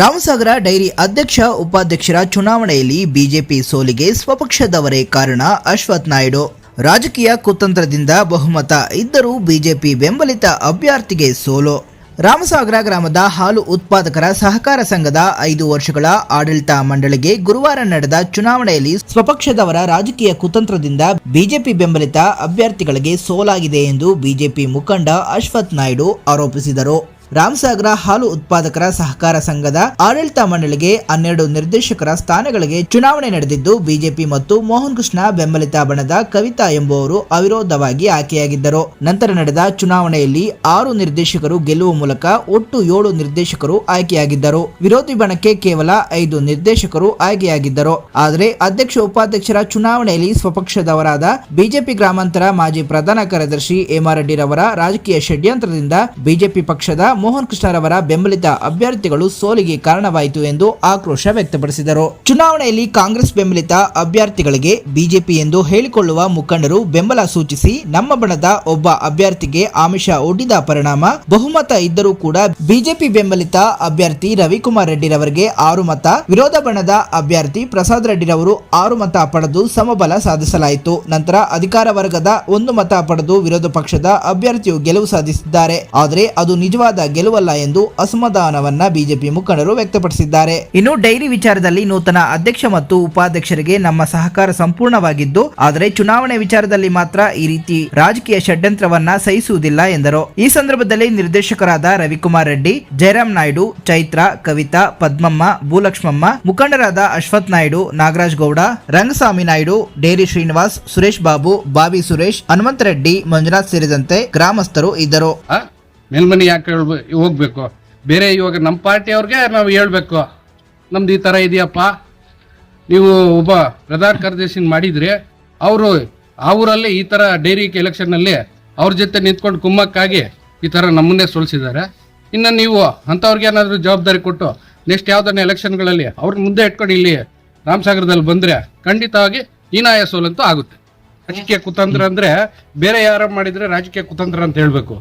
Ramasagara dairy ಅಧ್ಯಕ್ಷ, ಉಪಾಧ್ಯಕ್ಷರ ಚುನಾವಣೆಯಲ್ಲಿ ಬಿಜೆಪಿ ಸೋಲಿಗೆ ಸ್ವಪಕ್ಷದವರೇ ಕಾರಣ ಅಶ್ವಥ್ ನಾಯ್ಡು. ರಾಜಕೀಯ ಕುತಂತ್ರದಿಂದ ಬಹುಮತ ಇದ್ದರೂ ಬಿಜೆಪಿ ಬೆಂಬಲಿತ ಅಭ್ಯರ್ಥಿಗೆ ಸೋಲು. ರಾಮಸಾಗರ ಗ್ರಾಮದ ಹಾಲು ಉತ್ಪಾದಕರ ಸಹಕಾರ ಸಂಘದ ಐದು ವರ್ಷಗಳ ಆಡಳಿತ ಮಂಡಳಿಗೆ ಗುರುವಾರ ನಡೆದ ಚುನಾವಣೆಯಲ್ಲಿ ಸ್ವಪಕ್ಷದವರ ರಾಜಕೀಯ ಕುತಂತ್ರದಿಂದ ಬಿಜೆಪಿ ಬೆಂಬಲಿತ ಅಭ್ಯರ್ಥಿಗಳಿಗೆ ಸೋಲಾಗಿದೆ ಎಂದು ಬಿಜೆಪಿ ಮುಖಂಡ ಅಶ್ವಥ್ ನಾಯ್ಡು ಆರೋಪಿಸಿದರು. ರಾಮಸಾಗರ ಹಾಲು ಉತ್ಪಾದಕರ ಸಹಕಾರ ಸಂಘದ ಆಡಳಿತ ಮಂಡಳಿಗೆ ಹನ್ನೆರಡು ನಿರ್ದೇಶಕರ ಸ್ಥಾನಗಳಿಗೆ ಚುನಾವಣೆ ನಡೆದಿದ್ದು, ಬಿಜೆಪಿ ಮತ್ತು ಮೋಹನ್ ಕೃಷ್ಣ ಬೆಂಬಲಿತ ಬಣದ ಕವಿತಾ ಎಂಬುವರು ಅವಿರೋಧವಾಗಿ ಆಯ್ಕೆಯಾಗಿದ್ದರು. ನಂತರ ನಡೆದ ಚುನಾವಣೆಯಲ್ಲಿ ಆರು ನಿರ್ದೇಶಕರು ಗೆಲ್ಲುವ ಮೂಲಕ ಒಟ್ಟು ಏಳು ನಿರ್ದೇಶಕರು ಆಯ್ಕೆಯಾಗಿದ್ದರು. ವಿರೋಧಿ ಬಣಕ್ಕೆ ಕೇವಲ ಐದು ನಿರ್ದೇಶಕರು ಆಯ್ಕೆಯಾಗಿದ್ದರು. ಆದರೆ ಅಧ್ಯಕ್ಷ ಉಪಾಧ್ಯಕ್ಷರ ಚುನಾವಣೆಯಲ್ಲಿ ಸ್ವಪಕ್ಷದವರಾದ ಬಿಜೆಪಿ ಗ್ರಾಮಾಂತರ ಮಾಜಿ ಪ್ರಧಾನ ಕಾರ್ಯದರ್ಶಿ ಹೇಮಾರೆಡ್ಡಿರವರ ರಾಜಕೀಯ ಷಡ್ಯಂತ್ರದಿಂದ ಬಿಜೆಪಿ ಪಕ್ಷದ ಮೋಹನ್ ಕೃಷ್ಣರವರ ಬೆಂಬಲಿತ ಅಭ್ಯರ್ಥಿಗಳು ಸೋಲಿಗೆ ಕಾರಣವಾಯಿತು ಎಂದು ಆಕ್ರೋಶ ವ್ಯಕ್ತಪಡಿಸಿದರು. ಚುನಾವಣೆಯಲ್ಲಿ ಕಾಂಗ್ರೆಸ್ ಬೆಂಬಲಿತ ಅಭ್ಯರ್ಥಿಗಳಿಗೆ ಬಿಜೆಪಿ ಎಂದು ಹೇಳಿಕೊಳ್ಳುವ ಮುಖಂಡರು ಬೆಂಬಲ ಸೂಚಿಸಿ ನಮ್ಮ ಬಣದ ಒಬ್ಬ ಅಭ್ಯರ್ಥಿಗೆ ಆಮಿಷ ಒಡ್ಡಿದ ಪರಿಣಾಮ. ಬಹುಮತ ಇದ್ದರೂ ಕೂಡ ಬಿಜೆಪಿ ಬೆಂಬಲಿತ ಅಭ್ಯರ್ಥಿ ರವಿಕುಮಾರ್ ರೆಡ್ಡಿರವರಿಗೆ ಆರು ಮತ. ವಿರೋಧ ಬಣದ ಅಭ್ಯರ್ಥಿ ಪ್ರಸಾದ್ ರೆಡ್ಡಿರವರು ಆರು ಮತ ಪಡೆದು ಸಮಬಲ ಸಾಧಿಸಲಾಯಿತು. ನಂತರ ಅಧಿಕಾರ ವರ್ಗದ ಒಂದು ಮತ ಪಡೆದು ವಿರೋಧ ಪಕ್ಷದ ಅಭ್ಯರ್ಥಿಯು ಗೆಲುವು ಸಾಧಿಸಿದ್ದಾರೆ. ಆದರೆ ಅದು ನಿಜವಾದ ಗೆಲುವಲ್ಲ ಎಂದು ಅಸಮಾಧಾನವನ್ನ ಬಿಜೆಪಿ ಮುಖಂಡರು ವ್ಯಕ್ತಪಡಿಸಿದ್ದಾರೆ. ಇನ್ನು ಡೈರಿ ವಿಚಾರದಲ್ಲಿ ನೂತನ ಅಧ್ಯಕ್ಷ ಮತ್ತು ಉಪಾಧ್ಯಕ್ಷರಿಗೆ ನಮ್ಮ ಸಹಕಾರ ಸಂಪೂರ್ಣವಾಗಿದ್ದು ಆದರೆ ಚುನಾವಣೆ ವಿಚಾರದಲ್ಲಿ ಮಾತ್ರ ಈ ರೀತಿ ರಾಜಕೀಯ ಷಡ್ಯಂತ್ರವನ್ನ ಸಹಿಸುವುದಿಲ್ಲ ಎಂದರು. ಈ ಸಂದರ್ಭದಲ್ಲಿ ನಿರ್ದೇಶಕರಾದ ರವಿಕುಮಾರ್ ರೆಡ್ಡಿ ಜಯರಾಮ್ ನಾಯ್ಡು ಚೈತ್ರ ಕವಿತಾ ಪದ್ಮಮ್ಮ ಭೂಲಕ್ಷ್ಮಮ್ಮ ಮುಖಂಡರಾದ ಅಶ್ವಥ್ ನಾಯ್ಡು ನಾಗರಾಜ್ ಗೌಡ ರಂಗಸ್ವಾಮಿ ನಾಯ್ಡು ಡೇರಿ ಶ್ರೀನಿವಾಸ್ ಸುರೇಶ್ ಬಾಬು ಬಾವಿ ಸುರೇಶ್ ಹನುಮಂತ ರೆಡ್ಡಿ ಮಂಜುನಾಥ್ ಸೇರಿದಂತೆ ಗ್ರಾಮಸ್ಥರು ಇದ್ದರು? ಮೇಲ್ಮನೆ ಯಾಕೆ ಹೇಳ್ಬೇ, ಹೋಗ್ಬೇಕು? ಬೇರೆ ಇವಾಗ ನಮ್ಮ ಪಾರ್ಟಿಯವ್ರಿಗೆ ನಾವು ಹೇಳ್ಬೇಕು. ನಮ್ದು ಈ ಥರ ಇದೆಯಪ್ಪ. ನೀವು ಒಬ್ಬ ಪ್ರಧಾನ ಕಾರ್ಯದರ್ಶಿ ಮಾಡಿದ್ರಿ ಅವರು ಆ ಊರಲ್ಲಿ ಈ ಥರ ಡೈರಿ ಎಲೆಕ್ಷನ್ನಲ್ಲಿ ಅವ್ರ ಜೊತೆ ನಿಂತ್ಕೊಂಡು ಕುಮ್ಮಕ್ಕಾಗಿ ಈ ಥರ ನಮ್ಮನ್ನೇ ಸೋಲಿಸಿದ್ದಾರೆ. ಇನ್ನು ನೀವು ಅಂಥವ್ರಿಗೆ ಏನಾದರೂ ಜವಾಬ್ದಾರಿ ಕೊಟ್ಟು ನೆಕ್ಸ್ಟ್ ಯಾವ್ದನ್ನ ಎಲೆಕ್ಷನ್ಗಳಲ್ಲಿ ಅವ್ರನ್ನ ಮುಂದೆ ಇಟ್ಕೊಂಡು ಇಲ್ಲಿ ರಾಮಸಾಗರದಲ್ಲಿ ಬಂದರೆ ಖಂಡಿತವಾಗಿ ಹೀನಾಯ ಸೋಲಂತೂ ಆಗುತ್ತೆ. ರಾಜಕೀಯ ಕುತಂತ್ರ ಅಂದರೆ ಬೇರೆ ಯಾರು ಮಾಡಿದರೆ ರಾಜಕೀಯ ಕುತಂತ್ರ ಅಂತ ಹೇಳಬೇಕು.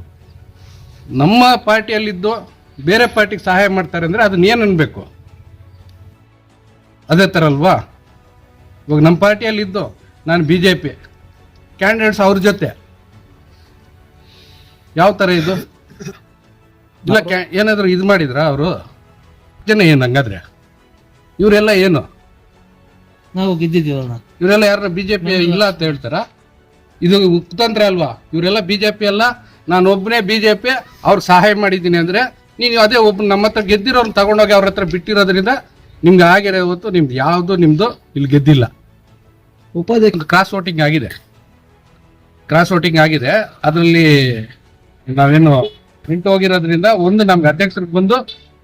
ನಮ್ಮ ಪಾರ್ಟಿಯಲ್ಲಿದ್ದು ಬೇರೆ ಪಾರ್ಟಿಗೆ ಸಹಾಯ ಮಾಡ್ತಾರೆ ಅಂದರೆ ಅದನ್ನ ಏನು ಅನ್ಬೇಕು? ಅದೇ ಥರ ಅಲ್ವಾ? ಇವಾಗ ನಮ್ಮ ಪಾರ್ಟಿಯಲ್ಲಿದ್ದು ನಾನು ಬಿ ಜೆ ಪಿ ಕ್ಯಾಂಡಿಡೇಟ್ಸ್ ಅವ್ರ ಜೊತೆ. ಯಾವ ಥರ ಇದು? ಇಲ್ಲ ಕ್ಯಾ ಏನಾದರೂ ಇದು ಮಾಡಿದ್ರ ಅವರು? ಜನ ಏನು ಹಂಗಾದ್ರೆ? ಇವರೆಲ್ಲ ಏನು? ನಾವು ಗೆದ್ದಿದ್ದೀವಲ್ಲ ಇವರೆಲ್ಲ ಯಾರು ಬಿ ಜೆ ಪಿ ಇಲ್ಲ ಅಂತ ಹೇಳ್ತಾರ? ಇದು ಕುತಂತ್ರ ಅಲ್ವಾ? ಇವರೆಲ್ಲ ಬಿ ಜೆ ಪಿ ಅಲ್ಲ ನಾನು ಒಬ್ಬನೇ ಬಿ ಜೆ ಪಿ ಅವ್ರಿಗೆ ಸಹಾಯ ಮಾಡಿದ್ದೀನಿ ಅಂದರೆ ನೀನು ಅದೇ ಒಬ್ಬ ನಮ್ಮ ಹತ್ರ ಗೆದ್ದಿರೋರ್ನ ತಗೊಂಡೋಗಿ ಅವ್ರ ಹತ್ರ ಬಿಟ್ಟಿರೋದ್ರಿಂದ ನಿಮ್ಗೆ ಆಗಿರೋ ಹೊತ್ತು ನಿಮ್ದು ಯಾವುದು ನಿಮ್ಮದು ಇಲ್ಲಿ ಗೆದ್ದಿಲ್ಲ. ಉಪಾಧ್ಯಕ್ಷ ಕ್ರಾಸ್ ವೋಟಿಂಗ್ ಆಗಿದೆ. ಕ್ರಾಸ್ ವೋಟಿಂಗ್ ಆಗಿದೆ. ಅದರಲ್ಲಿ ನಾವೇನು ಪ್ರಿಂಟ್ ಹೋಗಿರೋದ್ರಿಂದ ಒಂದು ನಮ್ಗೆ ಅಧ್ಯಕ್ಷರಿಗೆ ಬಂದು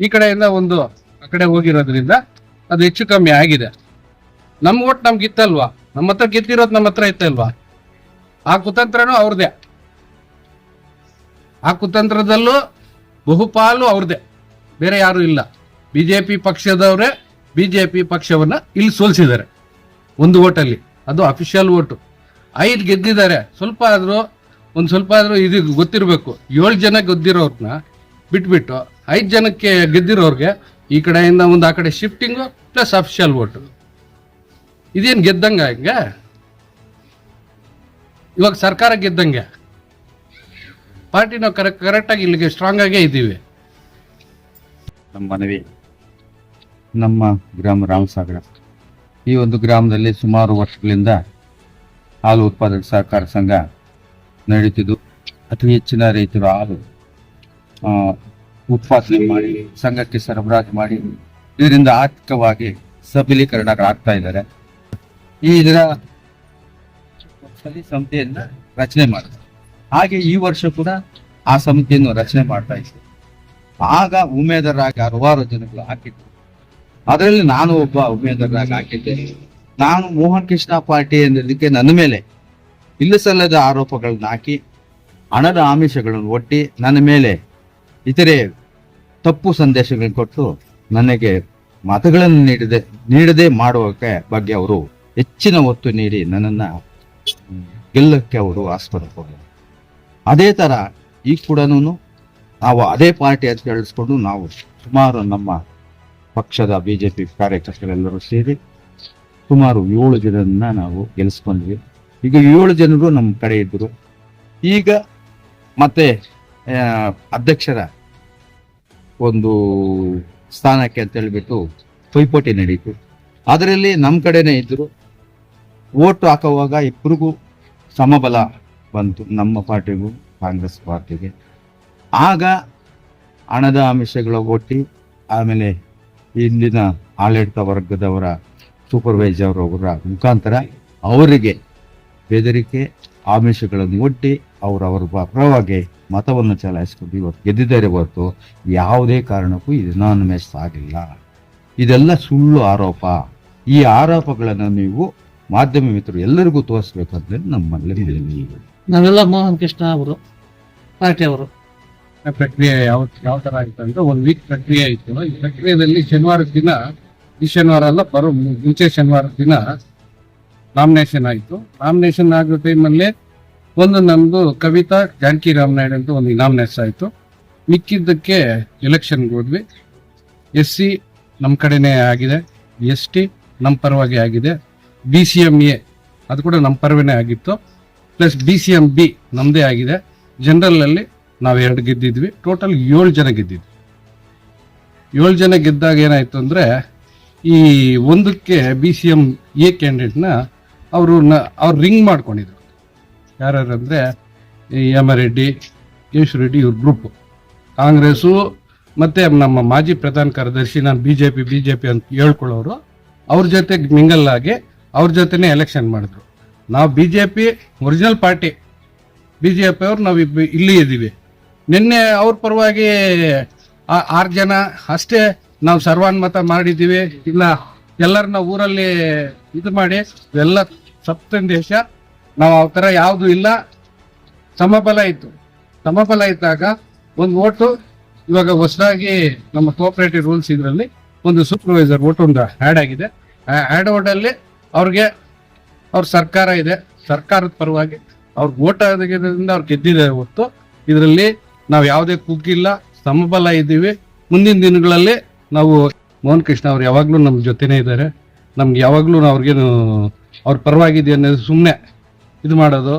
ಈ ಕಡೆಯಿಂದ ಒಂದು ಆ ಕಡೆ ಹೋಗಿರೋದ್ರಿಂದ ಅದು ಹೆಚ್ಚು ಕಮ್ಮಿ ಆಗಿದೆ. ನಮ್ಮ ಓಟ್ ನಮ್ಗೆ ಇತ್ತಲ್ವಾ? ನಮ್ಮ ಹತ್ರ ಗೆದ್ದಿರೋದು ನಮ್ಮ ಹತ್ರ ಇತ್ತಲ್ವಾ? ಆ ಕುತಂತ್ರನೂ ಅವ್ರದೇ. ಆ ಕುತಂತ್ರದಲ್ಲೂ ಬಹುಪಾಲು ಅವ್ರದೇ ಬೇರೆ ಯಾರು ಇಲ್ಲ. ಬಿಜೆಪಿ ಪಕ್ಷದವರೇ ಬಿಜೆಪಿ ಪಕ್ಷವನ್ನ ಇಲ್ಲಿ ಸೋಲಿಸಿದ್ದಾರೆ. ಒಂದು ಓಟಲ್ಲಿ. ಅದು ಅಫಿಷಿಯಲ್ ಓಟು. ಐದು ಗೆದ್ದಿದ್ದಾರೆ. ಸ್ವಲ್ಪ ಆದರೂ, ಒಂದು ಸ್ವಲ್ಪ ಆದರೂ ಇದು ಗೊತ್ತಿರಬೇಕು. ಏಳು ಜನ ಗೆದ್ದಿರೋರ್ನ ಬಿಟ್ಬಿಟ್ಟು ಐದು ಜನಕ್ಕೆ ಗೆದ್ದಿರೋರಿಗೆ ಈ ಕಡೆಯಿಂದ ಒಂದು ಆ ಕಡೆ ಶಿಫ್ಟಿಂಗು ಪ್ಲಸ್ ಅಫಿಷಿಯಲ್ ಓಟು. ಇದೇನು ಗೆದ್ದಂಗೆ ಹಿಂಗೆ? ಇವಾಗ ಸರ್ಕಾರ ಗೆದ್ದಂಗೆ. ಪಾರ್ಟಿ ನಾವು ಕರೆಕ್ಟ್, ಕರೆಕ್ಟಾಗಿ ಇಲ್ಲಿಗೆ ಸ್ಟ್ರಾಂಗ್ ಆಗೇ ಇದ್ದೀವಿ. ನಮ್ಮ ಮನವಿ, ನಮ್ಮ ಗ್ರಾಮ ರಾಮಸಾಗರ. ಈ ಒಂದು ಗ್ರಾಮದಲ್ಲಿ ಸುಮಾರು ವರ್ಷಗಳಿಂದ ಹಾಲು ಉತ್ಪಾದಕ ಸಹಕಾರ ಸಂಘ ನಡೀತಿದ್ದು ಅತಿ ಹೆಚ್ಚಿನ ರೈತರು ಹಾಲು ಉತ್ಪಾದನೆ ಮಾಡಿ, ಸಂಘಕ್ಕೆ ಸರಬರಾಜು ಮಾಡಿ, ಇದರಿಂದ ಆರ್ಥಿಕವಾಗಿ ಸಬಲೀಕರಣ ಆಗ್ತಾ ಇದ್ದಾರೆ. ಈ ಇದರ ಸಮಿತಿಯನ್ನು ರಚನೆ ಮಾಡಿದ್ರು. ಹಾಗೆ ಈ ವರ್ಷ ಕೂಡ ಆ ಸಮಿತಿಯನ್ನು ರಚನೆ ಮಾಡ್ತಾ ಇದ್ದೆ ಆಗ ಉಮೇದರಾಗಿ ಹಲವಾರು ಜನಗಳು ಹಾಕಿದ್ರು. ಅದರಲ್ಲಿ ನಾನು ಒಬ್ಬ ಉಮೇದರಾಗಿ ಹಾಕಿದ್ದೆ. ನಾನು ಮೋಹನ್ ಕೃಷ್ಣ ಪಾರ್ಟಿ ಅನ್ನೋದಕ್ಕೆ ನನ್ನ ಮೇಲೆ ಇಲ್ಲ ಸಲ್ಲದ ಆರೋಪಗಳನ್ನ ಹಾಕಿ, ಹಣದ ಆಮಿಷಗಳನ್ನು ಒಟ್ಟಿ ನನ್ನ ಮೇಲೆ ಇತರೆ ತಪ್ಪು ಸಂದೇಶಗಳನ್ನು ಕೊಟ್ಟು ನನಗೆ ಮತಗಳನ್ನು ನೀಡದೆ ನೀಡದೆ ಮಾಡುವಕ್ಕೆ ಬಗ್ಗೆ ಅವರು ಹೆಚ್ಚಿನ ಒತ್ತು ನೀಡಿ ನನ್ನನ್ನು ಗೆಲ್ಲಕ್ಕೆ ಅವರು ಆಸ್ಪದ ಅದೇ ತರ ಈಗ ಕೂಡ ನಾವು ಅದೇ ಪಾರ್ಟಿ ಅಂತ ಹೇಳಿಸ್ಕೊಂಡು ನಾವು ಸುಮಾರು ನಮ್ಮ ಪಕ್ಷದ ಬಿಜೆಪಿ ಕಾರ್ಯಕರ್ತರೆಲ್ಲರೂ ಸೇರಿ ಸುಮಾರು ಏಳು ಜನರನ್ನ ನಾವು ಗೆಲ್ಲಿಸ್ಕೊಂಡ್ವಿ ಈಗ ಏಳು ಜನರು ನಮ್ಮ ಕಡೆ ಇದ್ದರು ಈಗ ಮತ್ತೆ ಅಧ್ಯಕ್ಷರ ಒಂದು ಸ್ಥಾನಕ್ಕೆ ಅಂತ ಹೇಳ್ಬಿಟ್ಟು ಪೈಪೋಟಿ ನಡೀತು. ಅದರಲ್ಲಿ ನಮ್ಮ ಕಡೆನೇ ಇದ್ದರು ಓಟ್ ಹಾಕುವಾಗ ಇಬ್ಬರಿಗೂ ಸಮಬಲ ಬಂತು ನಮ್ಮ ಪಾರ್ಟಿಗೂ ಕಾಂಗ್ರೆಸ್ ಪಾರ್ಟಿಗೆ. ಆಗ ಹಣದ ಆಮಿಷಗಳ ಒಟ್ಟಿ, ಆಮೇಲೆ ಇಲ್ಲಿನ ಆಡಳಿತ ವರ್ಗದವರ ಸೂಪರ್ವೈಸರ್ ಅವರ ಮುಖಾಂತರ ಅವರಿಗೆ ಬೆದರಿಕೆ, ಆಮಿಷಗಳನ್ನು ಒಡ್ಡಿ ಅವರವರ ಪರವಾಗಿ ಮತವನ್ನು ಚಲಾಯಿಸಿಕೊಂಡು ಇವತ್ತು ಗೆದ್ದಿದ್ದಾರೆ ಹೊರತು ಯಾವುದೇ ಕಾರಣಕ್ಕೂ ಇದು ಅನಾನಮಸ್ ಆಗಿಲ್ಲ. ಇದೆಲ್ಲ ಸುಳ್ಳು ಆರೋಪ. ಈ ಆರೋಪಗಳನ್ನು ನೀವು ಮಾಧ್ಯಮ ಮಿತ್ರರು ಎಲ್ಲರಿಗೂ ತೋರಿಸ್ಬೇಕಂದ್ರೆ ನಮ್ಮಲ್ಲಿ. ನಾವೆಲ್ಲ ಮೋಹನ್ ಕೃಷ್ಣ ಅವರು, ಪಾರ್ಟಿ ಅವರು. ಪ್ರಕ್ರಿಯೆ ಯಾವ ಯಾವ ತರ ಆಯ್ತು ಅಂದ್ರೆ ಒಂದು ವೀಕ್ ಪ್ರಕ್ರಿಯೆ ಆಯ್ತು. ಈ ಪ್ರಕ್ರಿಯೆಯಲ್ಲಿ ಶನಿವಾರದ ದಿನ, ಈ ಶನಿವಾರ ಅಲ್ಲ, ಬರೋ ಮುಂಚೆ ಶನಿವಾರದ ದಿನ ನಾಮಿನೇಷನ್ ಆಯಿತು. ನಾಮಿನೇಷನ್ ಆಗೋ ಟೈಮಲ್ಲೇ ಒಂದು ನಮ್ದು ಕವಿತಾ, ಜಾನಕಿ ರಾಮನಾಯ್ಡು ಅಂತ ಒಂದು ನಾಮಿನೇಷನ್ ಆಯಿತು. ಮಿಕ್ಕಿದ್ದಕ್ಕೆ ಎಲೆಕ್ಷನ್ಗೆ ಹೋದ್ವಿ. ಎಸ್ ಸಿ ನಮ್ಮ ಕಡೆನೇ ಆಗಿದೆ. ಎಸ್ ಟಿ ನಮ್ಮ ಪರವಾಗಿ ಆಗಿದೆ. ಬಿ ಸಿ ಎಂ ಎ ಅದು ಕೂಡ ನಮ್ಮ ಪರವೇ ಆಗಿತ್ತು. Plus B C M B ನಮ್ಮದೇ ಆಗಿದೆ. ಜನರಲ್ ಅಲ್ಲಿ ನಾವು ಎರಡು ಗೆದ್ದಿದ್ವಿ. ಟೋಟಲ್ ಏಳು ಜನ ಗೆದ್ದಿದ್ವಿ. ಏಳು ಜನ ಗೆದ್ದಾಗ ಏನಾಯ್ತು ಅಂದ್ರೆ, ಈ ಒಂದಕ್ಕೆ ಬಿ ಸಿ ಎಂ ಎ ಕ್ಯಾಂಡಿಡೇಟ್ನ ಅವರು ಅವ್ರು ರಿಂಗ್ ಮಾಡ್ಕೊಂಡಿದ್ರು. ಯಾರ್ಯಾರು ಅಂದ್ರೆ ಎಂ ರೆಡ್ಡಿ ಯಶ್ ರೆಡ್ಡಿ ಇವ್ರ ಗ್ರೂಪ್ ಕಾಂಗ್ರೆಸ್ಸು ಮತ್ತೆ ನಮ್ಮ ಮಾಜಿ ಪ್ರಧಾನ ಕಾರ್ಯದರ್ಶಿ, ನಾನು ಬಿಜೆಪಿ ಬಿಜೆಪಿ ಅಂತ ಹೇಳ್ಕೊಳ್ಳೋರು, ಅವ್ರ ಜೊತೆ ಮಿಂಗಲ್ ಆಗಿ ಅವ್ರ ಜೊತೆನೇ ಎಲೆಕ್ಷನ್ ಮಾಡಿದ್ರು. ನಾವು B J P original party. B J P ಅವ್ರು ನಾವು ಇಲ್ಲಿ ಇದ್ದೀವಿ ನಿನ್ನೆ ಅವ್ರ ಪರವಾಗಿ ಆರು ಜನ ಅಷ್ಟೇ ನಾವು ಸರ್ವಾನುಮತ ಮಾಡಿದ್ದೀವಿ ಇಲ್ಲ, ಎಲ್ಲರನ್ನ ಊರಲ್ಲಿ ಇದು ಮಾಡಿ ಎಲ್ಲ ಸಪ್ತನ್ ದೇಶ, ನಾವು ಆ ಥರ ಯಾವುದು ಇಲ್ಲ. ಸಮಬಲ ಇತ್ತು. ಸಮಬಲ ಇದ್ದಾಗ ಒಂದು ಓಟು, ಇವಾಗ ಹೊಸದಾಗಿ ನಮ್ಮ ಕೋಆಪರೇಟಿವ್ ರೂಲ್ಸ್ ಇದರಲ್ಲಿ ಒಂದು ಸೂಪರ್ವೈಸರ್ ಓಟ್ ಒಂದು ಆ್ಯಡ್ ಆಗಿದೆ. ಆ್ಯಡ್ ಓಡಲ್ಲಿ ಅವ್ರಿಗೆ ಅವ್ರ ಸರ್ಕಾರ ಇದೆ. ಸರ್ಕಾರದ ಪರವಾಗಿ ಅವ್ರ ಓಟ್ ಆಗಿರೋದ್ರಿಂದ ಅವ್ರು ಗೆದ್ದಿದ್ದಾರೆ ಹೊತ್ತು ಇದರಲ್ಲಿ ನಾವು ಯಾವುದೇ ಕುಗ್ಗಿಲ್ಲ, ಸಮಬಲ ಇದ್ದೀವಿ. ಮುಂದಿನ ದಿನಗಳಲ್ಲಿ ನಾವು ಮೋಹನ್ ಕೃಷ್ಣ ಅವ್ರು ಯಾವಾಗಲೂ ನಮ್ಮ ಜೊತೆನೇ ಇದ್ದಾರೆ. ನಮ್ಗೆ ಯಾವಾಗಲೂ ಅವ್ರಿಗೇನು ಅವ್ರ ಪರವಾಗಿದೆ ಅನ್ನೋದು ಸುಮ್ಮನೆ ಇದು ಮಾಡೋದು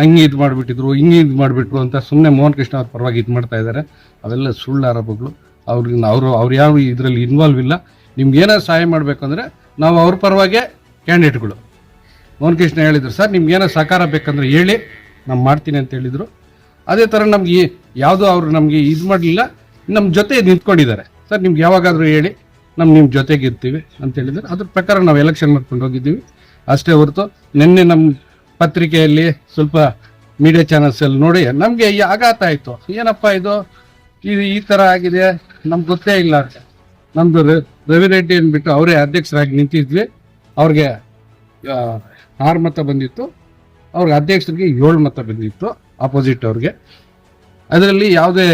ಹಂಗೆ ಇದು ಮಾಡಿಬಿಟ್ಟಿದ್ರು, ಹಿಂಗೆ ಇದು ಮಾಡಿಬಿಟ್ರು ಅಂತ ಸುಮ್ಮನೆ ಮೋಹನ್ ಕೃಷ್ಣ ಅವ್ರ ಪರವಾಗಿ ಇದು ಮಾಡ್ತಾ ಇದ್ದಾರೆ ಅವೆಲ್ಲ ಸುಳ್ಳು ಆರೋಪಗಳು. ಅವ್ರಿಗೆ ಅವರು ಅವ್ರು ಯಾವ ಇದರಲ್ಲಿ ಇನ್ವಾಲ್ವ್ ಇಲ್ಲ. ನಿಮ್ಗೆ ಏನಾದ್ರು ಸಹಾಯ ಮಾಡಬೇಕಂದ್ರೆ ನಾವು ಅವ್ರ ಪರವಾಗೆ ಕ್ಯಾಂಡಿಡೇಟ್ಗಳು. ಮೋಹನ್ ಕೃಷ್ಣ ಹೇಳಿದರು, ಸರ್, ನಿಮ್ಗೆ ಏನೋ ಸಹಕಾರ ಬೇಕಂದ್ರೆ ಹೇಳಿ, ನಾನು ಮಾಡ್ತೀನಿ ಅಂತ ಹೇಳಿದರು. ಅದೇ ಥರ ನಮಗೆ ಯಾವುದೋ ಅವರು ನಮಗೆ ಇದು ಮಾಡಲಿಲ್ಲ ನಮ್ಮ ಜೊತೆ ನಿಂತ್ಕೊಂಡಿದ್ದಾರೆ. ಸರ್, ನಿಮ್ಗೆ ಯಾವಾಗಾದರೂ ಹೇಳಿ ನಮ್ಮ ನಿಮ್ಮ ಜೊತೆಗೆ ಇರ್ತೀವಿ ಅಂತ ಹೇಳಿದರು. ಅದ್ರ ಪ್ರಕಾರ ನಾವು ಎಲೆಕ್ಷನ್ ಮಾಡ್ಕೊಂಡು ಹೋಗಿದ್ದೀವಿ. ಅಷ್ಟೇ ಹೊರತು ನಿನ್ನೆ ನಮ್ಮ ಪತ್ರಿಕೆಯಲ್ಲಿ ಸ್ವಲ್ಪ ಮೀಡಿಯಾ ಚಾನಲ್ಸಲ್ಲಿ ನೋಡಿ, ನಮಗೆ ಆಘಾತ ಆಯಿತು. ಏನಪ್ಪ ಇದು? ಇದು ಈ ಥರ ಆಗಿದೆ, ನಮ್ಗೆ ಗೊತ್ತೇ ಇಲ್ಲ. ನಮ್ಮದು ರವಿ ರೆಡ್ಡಿ ಅಂದ್ಬಿಟ್ಟು ಅವರೇ ಅಧ್ಯಕ್ಷರಾಗಿ ನಿಂತಿದ್ವಿ. ಅವ್ರಿಗೆ ಆರು ಮತ ಬಂದಿತ್ತು. ಅವ್ರಿಗೆ ಅಧ್ಯಕ್ಷರಿಗೆ ಏಳು ಮತ ಬಂದಿತ್ತು ಆಪೋಸಿಟ್ ಅವ್ರಿಗೆ. ಅದರಲ್ಲಿ ಯಾವುದೇ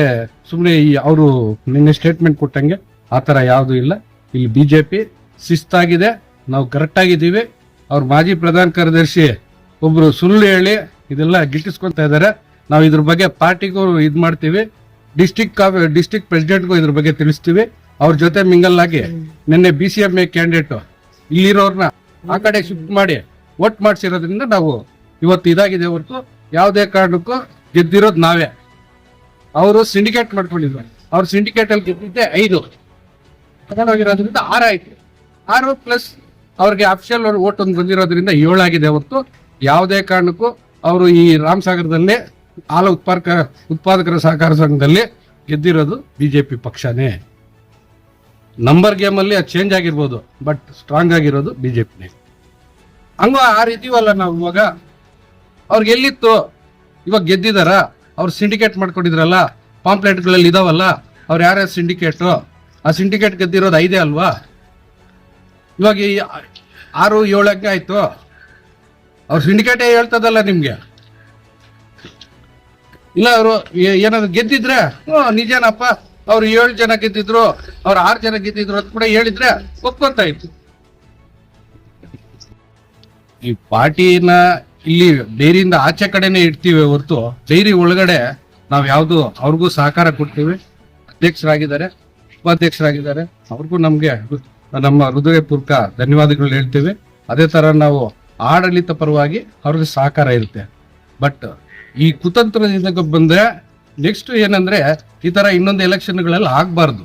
ಸುಮ್ಮನೆ ಈ ಅವರು ನಿನ್ನೆ ಸ್ಟೇಟ್ಮೆಂಟ್ ಕೊಟ್ಟಂಗೆ ಆ ಥರ ಯಾವುದೂ ಇಲ್ಲ. ಇಲ್ಲಿ ಬಿ ಜೆ ಪಿ ಶಿಸ್ತಾಗಿದೆ ನಾವು ಕರೆಕ್ಟಾಗಿದ್ದೀವಿ ಅವ್ರ ಮಾಜಿ ಪ್ರಧಾನ ಕಾರ್ಯದರ್ಶಿ ಒಬ್ಬರು ಸುಳ್ಳು ಹೇಳಿ ಇದೆಲ್ಲ ಗಿಟ್ಟಿಸ್ಕೊತಾ ಇದ್ದಾರೆ. ನಾವು ಇದ್ರ ಬಗ್ಗೆ ಪಾರ್ಟಿಗೂ ಇದು ಮಾಡ್ತೀವಿ. ಡಿಸ್ಟಿಕ್ ಡಿಸ್ಟಿಕ್ ಪ್ರೆಸಿಡೆಂಟ್ಗೂ ಇದ್ರ ಬಗ್ಗೆ ತಿಳಿಸ್ತೀವಿ. ಅವ್ರ ಜೊತೆ ಮಿಂಗಲ್ ಆಗಿ ನಿನ್ನೆ B C M A candidate ಇಲ್ಲಿರೋರ್ನ ಆ ಕಡೆ ಶಿಫ್ಟ್ ಮಾಡಿ ವೋಟ್ ಮಾಡಿಸಿರೋದ್ರಿಂದ ನಾವು ಇವತ್ತು ಇದಾಗಿದೆ ಹೊರತು ಯಾವುದೇ ಕಾರಣಕ್ಕೂ ಗೆದ್ದಿರೋದು ನಾವೇ. ಅವರು ಸಿಂಡಿಕೇಟ್ ಮಾಡ್ಕೊಂಡಿದ್ರು. ಅವ್ರು ಸಿಂಡಿಕೇಟ್ ಅಲ್ಲಿ ಗೆದ್ದಿದ್ದೆ ಐದು. ತಗೊಂಡೋಗಿರೋದ್ರಿಂದ ಆರು ಆಯ್ತು. ಆರು ಪ್ಲಸ್ ಅವ್ರಿಗೆ ಅಫಿಷಿಯಲ್ ಓಟ್ ಒಂದು ಬಂದಿರೋದ್ರಿಂದ ಏಳಾಗಿದೆ ಹೊರತು. ಯಾವುದೇ ಕಾರಣಕ್ಕೂ ಅವರು ಈ ರಾಮಸಾಗರದಲ್ಲಿ ಹಾಲು ಉತ್ಪಾದಕ ಉತ್ಪಾದಕರ ಸಹಕಾರ ಸಂಘದಲ್ಲಿ ಗೆದ್ದಿರೋದು ಬಿಜೆಪಿ ಪಕ್ಷನೇ. ನಂಬರ್ ಗೇಮ್ ಅಲ್ಲಿ ಅದು ಚೇಂಜ್ ಆಗಿರ್ಬೋದು ಬಟ್ ಸ್ಟ್ರಾಂಗ್ ಆಗಿರೋದು ಬಿಜೆಪಿನೇ ಹಂಗ ಆ ರೀತಿವಲ್ಲ ನಾವು ಇವಾಗ ಅವ್ರಿಗೆ ಎಲ್ಲಿತ್ತು, ಇವಾಗ ಗೆದ್ದಿದಾರ, ಅವ್ರು ಸಿಂಡಿಕೇಟ್ ಮಾಡ್ಕೊಂಡಿದ್ರಲ್ಲ ಪಾಂಪ್ಲೆಟ್ಗಳಲ್ಲಿ ಇದಾವಲ್ಲ, ಅವ್ರು ಯಾರ್ಯಾರು ಸಿಂಡಿಕೇಟು ಆ ಸಿಂಡಿಕೇಟ್ ಗೆದ್ದಿರೋದು ಐದೇ ಅಲ್ವಾ? ಇವಾಗ ಆರು ಏಳಕ್ಕೆ ಆಯ್ತು, ಅವ್ರು ಸಿಂಡಿಕೇಟೇ ಹೇಳ್ತದಲ್ಲ ನಿಮಗೆ? ಇಲ್ಲ, ಅವರು ಏನಾದ್ರು ಗೆದ್ದಿದ್ರೆ ನಿಜನಪ್ಪ ಅವ್ರು ಏಳು ಜನ ಗೆದ್ದಿದ್ರು, ಅವ್ರು ಆರು ಜನ ಗೆದ್ದಿದ್ರು ಅಂತ ಕೂಡ ಹೇಳಿದ್ರೆ ಒಪ್ಕೊಂತ ಇತ್ತು ಈ ಪಾರ್ಟಿನ ಇಲ್ಲಿ ಡೈರಿಯಿಂದ ಆಚೆ ಕಡೆನೆ ಇಡ್ತೀವಿ ಹೊರತು ಡೈರಿ ಒಳಗಡೆ ನಾವು ಯಾವ್ದು ಅವ್ರಿಗೂ ಸಹಕಾರ ಕೊಡ್ತೀವಿ. ಅಧ್ಯಕ್ಷರಾಗಿದ್ದಾರೆ, ಉಪಾಧ್ಯಕ್ಷರಾಗಿದ್ದಾರೆ, ಅವ್ರಿಗೂ ನಮ್ಗೆ ನಮ್ಮ ಹೃದಯಪೂರ್ವಕ ಧನ್ಯವಾದಗಳು ಹೇಳ್ತೀವಿ. ಅದೇ ತರ ನಾವು ಆಡಳಿತ ಪರವಾಗಿ ಅವ್ರಿಗೆ ಸಹಕಾರ ಇರುತ್ತೆ. ಬಟ್ ಈ ಕುತಂತ್ರದಿಂದ ಬಂದ್ರೆ ನೆಕ್ಸ್ಟ್ ಏನಂದ್ರೆ ಈ ತರ ಇನ್ನೊಂದು ಎಲೆಕ್ಷನ್ಗಳೆಲ್ಲ ಆಗ್ಬಾರ್ದು.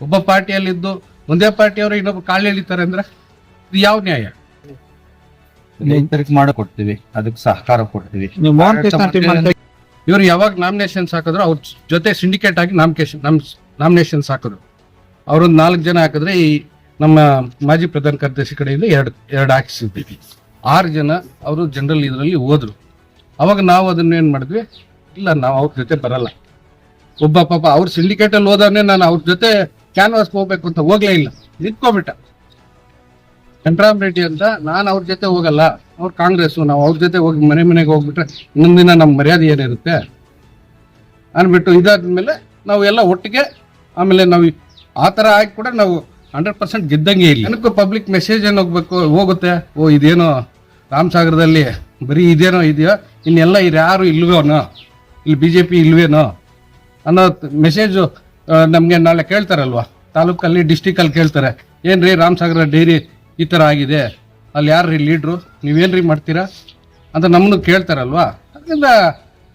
ಒಬ್ಬ ಪಾರ್ಟಿಯಲ್ಲಿದ್ದು ಒಂದೇ ಪಾರ್ಟಿಯವರು ಇನ್ನೊಬ್ಬ ಕಾಳು ಎಳಿತಾರೆ ಅಂದ್ರೆ ಇದು ಯಾವ ನ್ಯಾಯ? ರೈತರಿಗೆ ಮಾಡಿ ಕೊಡ್ತೀವಿ ಅದಕ್ಕೆ ಸಹಕಾರ ಕೊಡ್ತೀವಿ. ಇವರು ಯಾವಾಗ ನಾಮಿನೇಷನ್ಸ್ ಹಾಕಿದ್ರು ಅವ್ರ ಜೊತೆ ಸಿಂಡಿಕೇಟ್ ಆಗಿ ನಾಮಿನೇಷನ್ ನಮ್ ನಾಮಿನೇಷನ್ಸ್ ಹಾಕಿದ್ರು. ಅವರೊಂದು ನಾಲ್ಕು ಜನ ಹಾಕಿದ್ರೆ ಈ ನಮ್ಮ ಮಾಜಿ ಪ್ರಧಾನ ಕಾರ್ಯದರ್ಶಿ ಕಡೆಯಿಂದ ಎರಡು ಎರಡು ಹಾಕಿಸಿದ್ವಿ. ಆರು ಜನ ಅವರು ಜನರಲ್ ಇದರಲ್ಲಿ ಹೋದ್ರು. ಅವಾಗ ನಾವು ಅದನ್ನ ಏನ್ ಮಾಡಿದ್ವಿ? ಇಲ್ಲ, ನಾವು ಅವ್ರ ಜೊತೆ ಬರಲ್ಲ. ಒಬ್ಬ ಪಾಪ ಅವ್ರ ಸಿಂಡಿಕೇಟ್ ಅಲ್ಲಿ ಹೋದವನೇ ನಾನು ಅವ್ರ ಜೊತೆ ಕ್ಯಾನ್ವಾಸ್ ಹೋಗ್ಬೇಕು ಅಂತ ಹೋಗ್ಲೇ ಇಲ್ಲ. ನಿಂತ್ಕೊಬಿಟ್ಟ. ಶಂಕರಾಮ್ ರೆಡ್ಡಿ ಅಂತ ನಾನು ಅವ್ರ ಜೊತೆ ಹೋಗಲ್ಲ. ಅವ್ರ ಕಾಂಗ್ರೆಸ್, ನಾವು ಅವ್ರ ಜೊತೆ ಹೋಗಿ ಮನೆ ಮನೆಗೆ ಹೋಗ್ಬಿಟ್ರೆ ಇನ್ನೊಂದ್ ದಿನ ನಮ್ಮ ಮರ್ಯಾದೆ ಏನಿರುತ್ತೆ? ಅನ್ಬಿಟ್ಟು ಇದಾದ್ಮೇಲೆ ನಾವು ಎಲ್ಲ ಒಟ್ಟಿಗೆ ಆಮೇಲೆ ನಾವು ಆ ಥರ ಆಗಿ ಕೂಡ ನಾವು ಹಂಡ್ರೆಡ್ ಪರ್ಸೆಂಟ್ ಗೆದ್ದಂಗೆ ಇಲ್ಲ. ನನಗೂ ಪಬ್ಲಿಕ್ ಮೆಸೇಜ್ ಏನು ಹೋಗ್ಬೇಕು, ಹೋಗುತ್ತೆ? ಓ, ಇದೇನೋ ರಾಮಸಾಗರದಲ್ಲಿ ಬರೀ ಇದೇನೋ ಇದೆಯೋ? ಇನ್ನೆಲ್ಲ ಯಾರು ಇಲ್ವೇನೋ? ಇಲ್ಲಿ ಬಿ ಜೆ ಪಿ ಇಲ್ವೇನೋ? ಅನ್ನೋ ಮೆಸೇಜು ನಮಗೆ ನಾಳೆ ಕೇಳ್ತಾರಲ್ವಾ? ತಾಲೂಕಲ್ಲಿ ಡಿಸ್ಟಿಕಲ್ಲಿ ಕೇಳ್ತಾರೆ. ಏನ್ರಿ ರಾಮಸಾಗರ ಡೈರಿ ಈ ಥರ ಆಗಿದೆ? ಅಲ್ಲಿ ಯಾರು ರೀ ಲೀಡ್ರು ನೀವೇನ್ರಿ ಮಾಡ್ತೀರಾ? ಅಂತ ನಮ್ಮನ್ನು ಕೇಳ್ತಾರಲ್ವಾ? ಅದರಿಂದ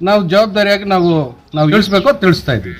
ನಾವು ಜವಾಬ್ದಾರಿಯಾಗಿ ನಾವು ನಾವು ತಿಳಿಸ್ಬೇಕು ತಿಳಿಸ್ತಾ ಇದ್ದೀವಿ.